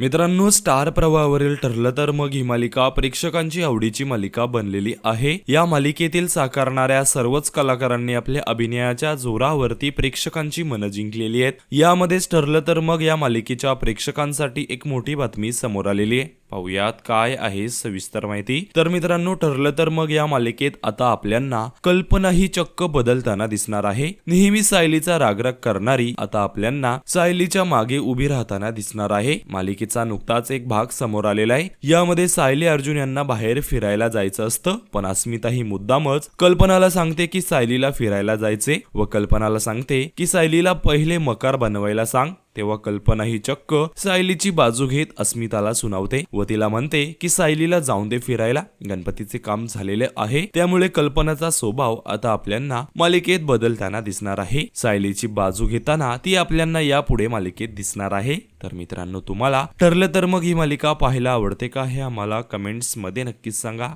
मित्रांनो स्टार प्रवाहावरील ठरलं तर मग ही मालिका प्रेक्षकांची आवडीची मालिका बनलेली आहे. या मालिकेतील साकारणाऱ्या सर्वच कलाकारांनी आपल्या अभिनयाच्या जोरावरती प्रेक्षकांची मनं जिंकलेली आहेत. यामध्येच ठरलं तर मग या मालिकेच्या प्रेक्षकांसाठी एक मोठी बातमी समोर आलेली आहे. पाहुयात काय आहे सविस्तर माहिती. तर मित्रांनो ठरलं तर मग या मालिकेत आता आपल्यांना कल्पना ही चक्क बदलताना दिसणार आहे. नेहमी सायलीचा रागराग करणारी आता आपल्यांना सायलीच्या मागे उभी राहताना दिसणार आहे. मालिकेचा नुकताच एक भाग समोर आलेला आहे. यामध्ये सायली अर्जुन यांना बाहेर फिरायला जायचं असतं पण अस्मिता ही मुद्दामच कल्पनाला सांगते की सायलीला फिरायला जायचे व कल्पनाला सांगते की सायलीला पहिले मकार बनवायला सांग तेव्हा कल्पना ही चक्क सायलीची बाजू घेत अस्मिताला सुनावते व तिला म्हणते की सायलीला जाऊन दे फिरायला. गणपतीचे काम झालेले आहे. त्यामुळे कल्पनाचा स्वभाव आता आपल्यांना मालिकेत बदलताना दिसणार आहे. सायलीची बाजू घेताना ती आपल्यांना यापुढे मालिकेत दिसणार आहे. तर मित्रांनो तुम्हाला ठरलं तर मग ही मालिका पाहायला आवडते का हे आम्हाला कमेंट्समध्ये नक्कीच सांगा.